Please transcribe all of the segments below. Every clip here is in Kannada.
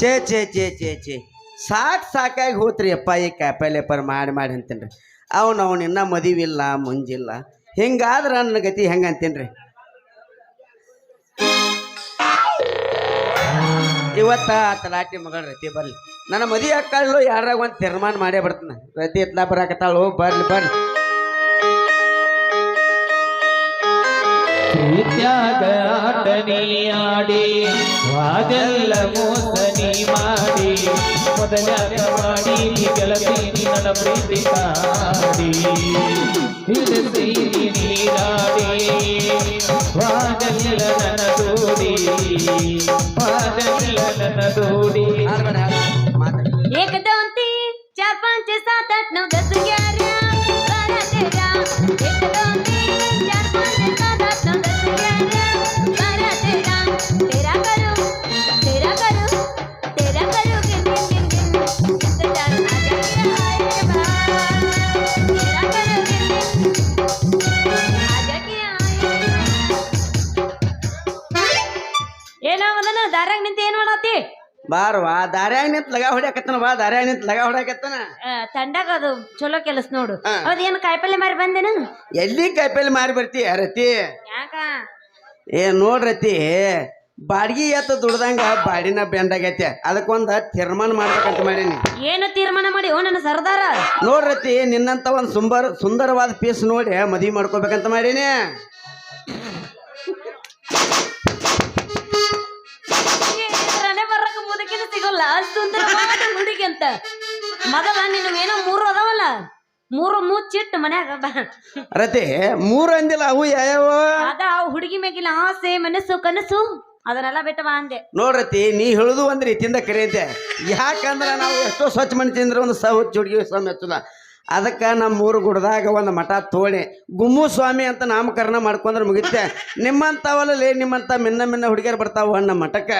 ಛೇ ಚೇ ಚೇ ಚೇ ಚೇ ಸಾಕು ಸಾಕಾಗಿ ಹೋತ್ರಿ ಅಪ್ಪ ಈ ಕಾಯಿಪಲ್ಲೆ ಪರ್ ಮಾಡಿ ಮಾಡಿ ಅಂತೇನ್ರಿ. ಅವ್ನು ಅವ್ನು ಇನ್ನೂ ಮದುವಿಲ್ಲ, ಮುಂಜಿಲ್ಲ. ಹಿಂಗಾದ್ರೆ ನನ್ನ ಗತಿ ಹೆಂಗೆ ಅಂತೇನ್ರಿ? ಇವತ್ತ ತಲಾಟಿ ಮಗಳ ರತಿ ಬರ್ಲಿ. ನನ್ನ ಮದಿ ಅಕ್ಕಳು ಯಾರಾಗ ಒಂದು ತೀರ್ಮಾನ ಮಾಡೇ ಬರ್ತಾನೆ. ರತಿ ಎತ್ಲಾ ಬರಾಕತ್ತಾಳು, ಬರ್ಲಿ ಬರ್ಲಿ. ಪ್ರೀತ್ಯಾಗ ಆಟನಿಯಾಡಿ ಮೋಸನಿ ಮಾಡಿ ಮೊದಲಾಗ ಮಾಡಿ ಗೆಳತೀನಿ ನನ್ನ ಪ್ರೀತಿ ಮಾಡಿ ಇಳಿಸಿ ನೀರಾಡಿ ವಾದೆಲ್ಲ ನನ್ನ ದೂಡಿ ವಾದೆಲ್ಲ ನನ್ನ ದೂಡಿ ಏಕದಂತಿ ಚಾರ್ ಪಾಂಚ್ ಸಾತ್ ಆಟ್ ನೌ ದಸ್ ಗ್ಯಾರಿ. ಬಾರ್ವಾ ದಾರ್ಯಾಗ ನಿಂತ ಲಗ ಹೊಡ್ಯಾಕತ್ತನ ಬಾ ದಾರ್ಯಾಗ ನಿಂತ ಲಗ ಹೊಡ್ಯಾಕತ್ತನ. ತಂಡಾಗ ಅದು ಚಲೋ ಕೆಲಸ ನೋಡು. ಅದೇನು ಕಾಯಿಪಲ್ಲೆ ಮಾರಿ ಬಂದೇನ? ಎಲ್ಲಿ ಕಾಯಿಪಲ್ಲೆ ಮಾರಿ ಬರ್ತಿ ರತಿ? ಯಾಕ? ಏ ನೋಡ್ರತಿ ಬಾಡಿಗೆ ಎತ್ತ ದುಡ್ದಂಗ ಬಾಡಿನ ಬೆಂಡಾಗೈತೆ. ಅದಕ್ಕೊಂದ ತೀರ್ಮಾನ ಮಾಡ್ಬೇಕಂತ ಮಾಡೀನಿ. ಏನು ತೀರ್ಮಾನ ಮಾಡಿ? ಓ ನನ್ನ ಸರ್ದಾರ. ನೋಡ್ರತಿ ನಿನ್ನಂತ ಒಂದು ಸುಂಬರ್ ಸುಂದರವಾದ ಪೀಸ್ ನೋಡಿ ಮದ್ವಿ ಮಾಡ್ಕೋಬೇಕಂತ ಮಾಡೀನಿ. ಸಿಗೋಲ್ಲ ಸುಂದರವಾದ ಹುಡುಗಿ ಅಂತ. ಮೊದಲ ಏನೋ ಮೂರು ಅದಾವಲ್ಲ? ಮೂರು ಮುಚ್ಚಿಟ್ಟು ಮನ್ಯಾಗ ರತಿ ಮೂರು ಅಂದಿಲ್ಲ ಅವು ಯಾವ ಅದ ಹುಡುಗಿ ಮೇಗಿನ ಆಸೆ ಮನಸ್ಸು ಕನಸು ಅದನ್ನೆಲ್ಲ ಬಿಟ್ಟವ ಅಂದೆ. ನೋಡ್ರತಿ ನೀ ಹೇಳುದು ಒಂದ್ ರೀತಿಯಿಂದ ಕರೆಯಂತೆ. ಯಾಕಂದ್ರ ನಾವು ಎಷ್ಟೋ ಸ್ವಚ್ಛ ಮನೆ ತಿಂದ್ರೆ ಒಂದು ಸಹ ಹುಡುಗಿ ಸ್ವಾಮಿ ಹಚ್ಚಲ್ಲ ಅದಕ್ಕೆ ನಮ್ಮ ಊರು ಗುಡ್ದಾಗ ಒಂದು ಮಠ ತೋಣೆ. ಗುಮ್ಮು ಸ್ವಾಮಿ ಅಂತ ನಾಮಕರಣ ಮಾಡ್ಕೊಂಡ್ರೆ ಮುಗಿತೆ ನಿಮ್ಮಂಥವಲ್ಲೇ ನಿಮ್ಮಂತ ಮಿನ್ನ ಮಿನ್ನ ಹುಡುಗಿಯರು ಬರ್ತಾವ ನಮ್ಮ ಮಠಕ್ಕೆ.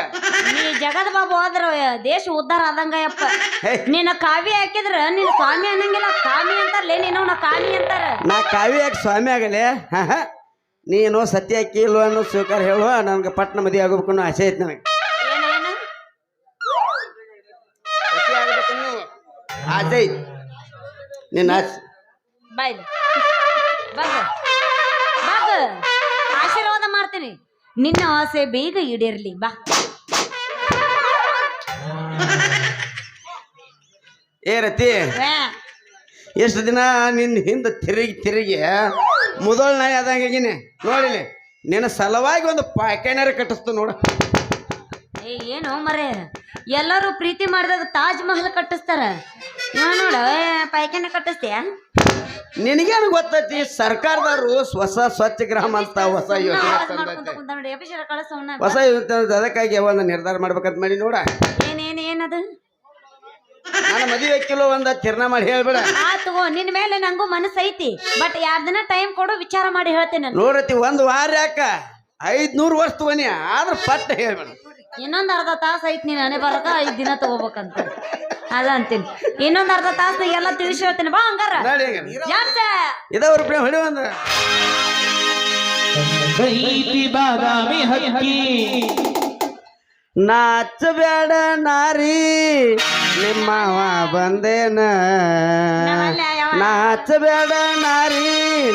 ನೀ ಜಗದ ಬಾಬು ಆದ್ರ ದೇಶ ಉದ್ಧಾರ ಆದಂಗಯ್ಯಪ್ಪ ಹೇ. ನಿನ್ನ ಕಾವಿ ಹಾಕಿದ್ರ ನಿನ್ನ ಸ್ವಾಮಿ ಅನ್ನಂಗಿಲ್ಲ. ಕಾಮಿ ಅಂತಾರಲೇ ನೀನು ನಾ ಕಾಮಿ ಅಂತಾರ. ನಾ ಕಾವ್ಯ ಹಾಕಿ ಸ್ವಾಮಿ ಆಗಲೆ? ನೀನು ಸತ್ಯ ಕೀಲು ಅನ್ನೋ ಸ್ವೀಕಾರ ಹೇಳುವ ನನಗೆ ಪಟ್ನ ಮದುವೆ ಆಗಬೇಕು ಅನ್ನೋ ಆಸೆ ಐತೆ ನನಗೆ. ಸತ್ಯ ಆಗ್ಬೇಕನ್ನೋ ಆಸೆ ಐತಿ. ನಿನ್ನ ಆಸೆ. ಬಾಯ್ ಬಾಗ ಬಾಗ ಆಶೀರ್ವಾದ ಮಾಡ್ತೀನಿ. ನಿನ್ನ ಆಸೆ ಬೇಗ ಈಡೇರ್ಲಿ. ಬಾ. ಏ ರತಿ ಎಷ್ಟು ದಿನ ನಿನ್ನ ಹಿಂದೆ ತಿರುಗಿ ತಿರುಗಿ ಮೊದಲ ನಾಯಿ ಆದಂಗಿನ ನೋಡಿಲಿ ನಿನ್ನ ಸಲುವಾಗಿ ಒಂದು ಪಾಕೆನಾರ ಕಟ್ಟಿಸ್ತು ನೋಡು. ಏನು ಮರೆ? ಎಲ್ಲರೂ ಪ್ರೀತಿ ಮಾಡಿದಾಗ ತಾಜ್ ಮಹಲ್ ಕಟ್ಟಿಸ್ತಾರ. ನೋಡ ಪೈಖಾನೆ ಕಟ್ಟಿಸ್ತೀಯ? ನಿನಗೇನು ಗೊತ್ತೈತಿ ಸರ್ಕಾರದವರು ಹೊಸ ಸ್ವಚ್ಛ ಗ್ರಾಮ ಅಂತ ಹೊಸ ಯೋಜನೆ ಹೊಸ ಯೋಜನೆ. ಅದಕ್ಕಾಗಿ ಒಂದು ನಿರ್ಧಾರ ಮಾಡ್ಬೇಕಂತ ಮಾಡಿ ನೋಡ. ಏನೇನು ಏನದು ನನ್ನ ಮದುವೆ ಕಿಲೋ ಒಂದ ತೀರ್ಣ ಮಾಡಿ ಹೇಳ್ಬೇಡ. ಆ ತಗೋ ನಿನ್ ಮೇಲೆ ನಂಗೂ ಮನಸ್ಸು ಐತಿ ಬಟ್ ಯಾರ್ ದಿನ ಟೈಮ್ ಕೊಡು ವಿಚಾರ ಮಾಡಿ ಹೇಳ್ತೇನೆ ನಾನು. ನೋಡತಿ ಒಂದ್ ವಾರ ಯಾಕ? ಐದ್ನೂರು ವರ್ಷ ತಗೋನಿ ಆದ್ರ ಪಟ್ಟ ಹೇಳ್ಬೇಡ. ಇನ್ನೊಂದ್ ಅರ್ಧ ತಾಸು ಐತಿ ನೀನ್ ಅನೇ ಬರಕ ಐದ್ ದಿನ ತಗೋಬೇಕಂತ. ಅದ ಅಂತೀನಿ. ಇನ್ನೊಂದ್ ಅರ್ಧ ತಾಸು ಎಲ್ಲ ತಿಳಿಸಿ ಹೇಳ್ತೇನೆ. ಬಾ ಹಂಗಾರ. ನಡಿ ಈಗ. ಯಾಕ ಇದಾವ್ರ ಪ್ರೇಮ ಹೊಡಿ ಒಂದ. ಐತಿ ಬಾದಾಮಿ ಹಕ್ಕಿ. ನಾಚಬೇಡ ನಾರಿ ನಿಮ್ಮವ ಬಂದೇನ. ನಾಚಬೇಡ ನಾರಿ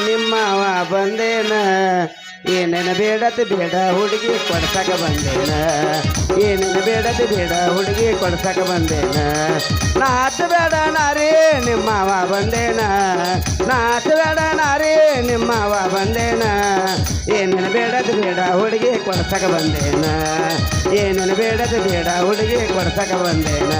ನಿಮ್ಮವ ಬಂದೇನ ಏನೇನ ಬೇಡದ ಬೇಡ ಹುಡುಗಿ ಕೊಡ್ಸಕ ಬಂದೇನ. ಏನೇನು ಬೇಡದ ಬೇಡ ಹುಡುಗಿ ಕೊಡ್ಸಕ ಬಂದೇನ. ನಾಚಬೇಡ ನಾರೇ ನಿಮ್ಮವ ಬಂದೇನ. ನಾಚಬೇಡ ನಾರೇ ನಿಮ್ಮವ ಬಂದೇನ. ಏನೇನು ಬೇಡದ ಬೇಡ ಹುಡುಗಿ ಕೊಡ್ಸಕ ಬಂದೇನ. ಏನೇನು ಬೇಡದ ಬೇಡ ಹುಡುಗಿ ಕೊಡ್ಸಕ ಬಂದೇನ.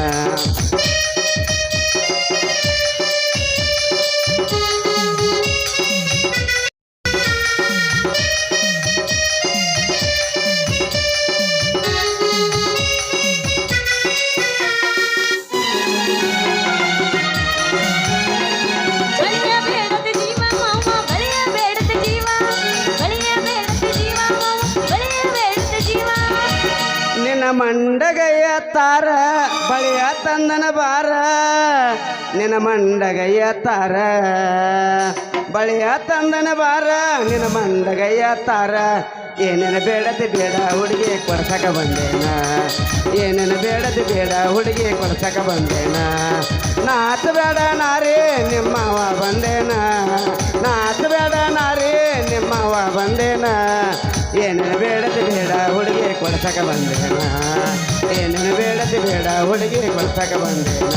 ಮಂಡಗಯ್ಯ ತಾರ, ಬಳಿಯ ತಂದನ ಬಾರ. ನಿನ್ನ ಮಂಡಗಯ್ಯ ತಾರ, ಬಳಿಯ ತಂದನ ಬಾರ. ನಿನ್ನ ಮಂಡಗಯ್ಯ ತಾರ, ಏನೇನು ಬೇಡದೆ ಬೇಡ ಹುಡುಗಿ ಕೊಡ್ಸಕ ಬಂದೇನ. ಏನೇನು ಬೇಡದು ಬೇಡ ಹುಡುಗಿ ಕೊಡ್ಸಕ ಬಂದೇನ. ನಾಚ ಬೇಡ ನಾರೇ ನಿಮ್ಮವ ಕೊಡ್ಸಕ ಬಂದೇನ ಏನೇನ ಬೇಡದೆ ಬೇಡ ಹುಡುಗಿ ಕೊಡ್ಸಕ ಬಂದೇನ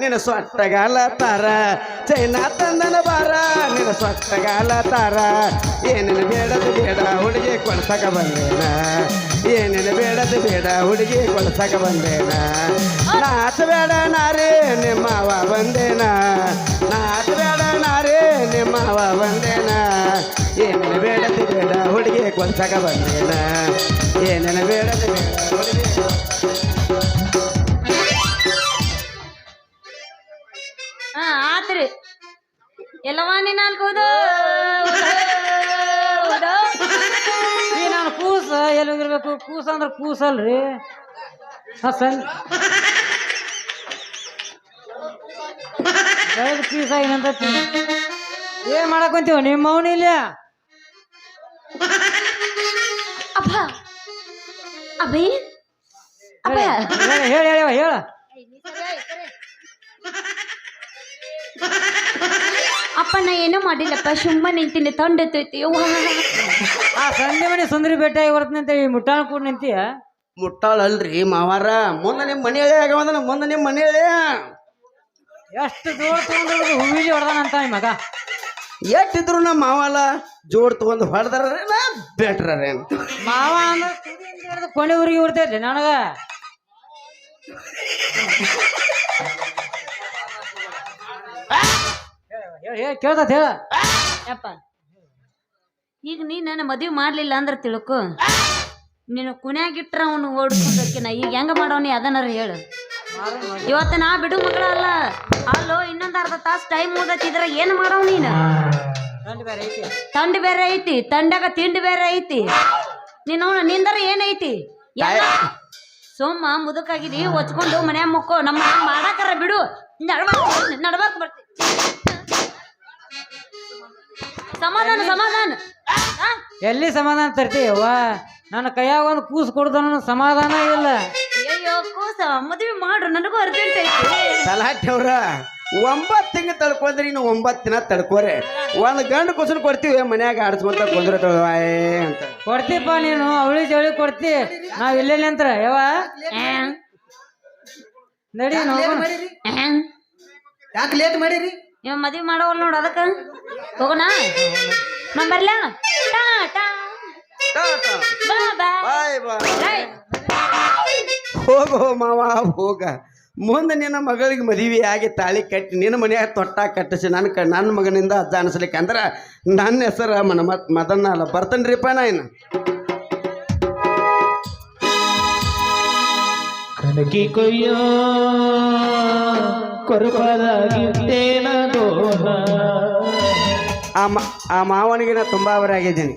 ನಿನ್ನ ಸೊಟ್ಟಗಾಲ ತಾರ. ಚೈನಾ ತಂದನ ಬಾರ. ನಿನ್ನ ಸೊಟ್ಟಗಾಲ ತಾರ. ಏನೇನು ಬೇಡದು ಬೇಡ, ಹುಡುಗಿ ಕೊಡ್ಸಕ ಬಂದೇನ. ಏನೇನು ಬೇಡದು ಬೇಡ, ಹುಡುಗಿ ಕೊಡ್ಸಕ ಬಂದೇನ. ನಾಚ ಬೇಡ ನಾರೇ ನಿಮ್ಮವ ಬಂದೇನ. ನಾಚ ಬೇಡ ನಾರೇ ನಿಮ್ಮವ ಬಂದೇನ. ಏನೇನು ಬೇಡದು ಬೇಡ, ಹುಡುಗಿ ಕೊಡ್ಸಕ ಬಂದೇನ. ಏನೇನು ಬೇಡದು ಬೇಡ, ಹುಡುಗಿ ಎಲ್ಲವಾ ನೀನ್ ಅಲ್ಕೋದು ಈ ನಾನು ಕೂಸ ಎಲ್ಲಿ ಹೋಗಿರ್ಬೇಕು? ಕೂಸ ಅಂದ್ರೆ ಕೂಸಲ್ರಿ ಹಾ ಸಂ ಬೆಳೆದ ಪೀಸ ಏನಂತ ಏನ್ ಮಾಡಕ್ ಕುಂತೀವ ನಿಮ್ಮ ಅವನ ಇಲ್ಲ ಅಪ್ಪ. ಅಭಿ ಅಪ್ಪ. ಹೇಳಿ ಹೇಳಿ ಹೇಳ ಅಪ್ಪ ನಾ ಏನೂ ಮಾಡಿಲ್ಲಪ್ಪ ಸುಮ್ಮ ನಿಂತೀನಿ ತೊಂಡೆತ್ತೈತಿ ಆ ಸಂಜೆ ಮನೆ ಸುಂದರಿ ಭೇಟಿಯಾಗಿ ಬರ್ತೀನಿ ಅಂತ ಈ ಮುಟ್ಟಾಳ ಕೂಡ ನಿಂತೀಯ? ಮುಟ್ಟಾಳಲ್ರಿ ಮಾವಾರ. ಮುಂದೆ ನಿಮ್ಮ ಮನೆಯಲ್ಲೇ ಆಗವಂದನ ಮುಂದೆ ನಿಮ್ಮ ಮನೆಯಲ್ಲೇ. ಎಷ್ಟು ದೂರ ತಗೊಂಡು ಹೂವಿಲಿ ಹೊಡೆದಾನಂತ ಈ ಮಗ. ಎಷ್ಟಿದ್ರು ನಮ್ಮ ಮಾವಲ್ಲ ಜೋಡ್ ತಗೊಂಡು ಹೊಡೆದ್ರೆ ಬೆಟ್ರ ಮಾವ ಅಂದ್ರೆ ಕೊನೆ ಊರಿಗೆ ಉರ್ತೈತಿ ನನಗ. ಹೇಳ ಕೇಳ್ತತ್ ಹೇಳ. ಯಪ್ಪ. ಈಗ ನೀ ನನ್ನ ಮದುವೆ ಮಾಡ್ಲಿಲ್ಲ ಅಂದ್ರೆ ತಿಳ್ಕೊ. ನೀನು ಕುನ್ಯಾಗಿಟ್ರ ಅವನು ಓಡಿಸ್ಕೊಂಡಕ್ಕೆ ನಾ ಈಗ ಹೆಂಗ ಮಾಡವನಿ ಅದನ್ನಾರ ಹೇಳು. ಇವತ್ತು ನಾ ಬಿಡು ಮಗಳ ಅಲ್ಲ. ಅಲ್ಲೋ ಇನ್ನೊಂದು ಅರ್ಧ ತಾಸು ಟೈಮ್ ಓದತ್ತಿದ್ರ ಏನ್ ಮಾಡವ್ ನೀನು? ಗಂಡು ಬೇರೆ ಐತಿ. ತಂಡ ಬೇರೆ ಐತಿ ತಂಡಾಗ ತಿಂಡಿ ಬೇರೆ ಐತಿ. ನೀನು ನಿಂದರ ಏನೈತಿ ಸೋಮ ಮುದುಕಾಗಿದಿ ಒಚ್ಕೊಂಡು ಮನ್ಯಾಗ ಮುಕ್ಕೋ ನಮ್ಮ ಮಾಡಾಕರ ಬಿಡು. ನಡ್ಬಾರ್ದು ನಡ್ಬಾರ್ದು ಬರ್ತಿ. ಸಮಾಧಾನ ಸಮಾಧಾನ? ಎಲ್ಲಿ ಸಮಾಧಾನ ತರ್ತೀವ ನನ್ನ ಕೈಯಾಗ ಒಂದು ಕೂಸು ಕೊಡ್ದನ ಸಮಾಧಾನ ಇಲ್ಲ. ಅಯ್ಯೋ ಕೂಸ ಮದುವೆ ಮಾಡ್ರು ನನಗೂ ಅರ್ಜೆಂಟ್ ಐತಿ ತಲಾಟೆ ಅವ್ರ ಒಂಬತ್ತು ತಿಂಗಳು ತಡ್ಕೊಂಡ್ರಿ ಇನ್ನು ಒಂಬತ್ತು ದಿನ ತಡ್ಕೋರೆ. ಒಂದು ಗಂಡು ಕುಸನ್ ಕೊಡ್ತೀವಿ ಮನ್ಯಾಗ ಆಡಿಸ್ಕೊಂತ ಕುಂದ್ರ ಅಂತ. ಕೊಡ್ತೀಪ ನೀನು ಅವಳಿ ಜವಳಿ ಕೊಡ್ತಿ. ನಾವ್ ಇಲ್ಲೇ ನಿಂತ್ರ ಯವ್ವ? ಆ್ಯಂ, ನಡಿ ಯಾಕೆ ಲೇಟ್ ಮಾಡಿರಿ? ಇವ ಮದುವೆ ಮಾಡೋವಲ್ ನೋಡು ಅದಕ್ಕ. ಹೋಗೋಣ? ನಾ ಬರ್ಲ? ಬಾಯ್ ಬಾಯ್ ಹೋಗೋ ಮಾವ ಹೋಗ. ಮುಂದೆ ನಿನ್ನ ಮಗಳಿಗೆ ಮದುವೆ ಆಗಿ ತಾಳಿ ಕಟ್ಟಿ ನಿನ್ನ ಮನೆಯಾಗ ತೊಟ್ಟ ಕಟ್ಟಿಸಿ ನನ್ನ ಕ ನನ್ನ ಮಗನಿಂದ ಅಜ್ಜ ಅನಿಸ್ಲಿಕ್ಕೆ ಅಂದ್ರೆ ನನ್ನ ಹೆಸರು ಮನ ಮತ್ ಮದನ್ನ ಅಲ್ಲ. ಬರ್ತೇನ್ರಿಪ್ಪ ನಾ ಇನ್ನು. ಕನಕಿ ಕೊಯ್ಯೋ ಕೊರಪದಾಗಿದ್ದೇನ ದೋಹ ಆ ಮ ಆ ಮಾವನಿಗೆ ನಾ ತುಂಬ ಅವರಾಗಿದ್ದೀನಿ.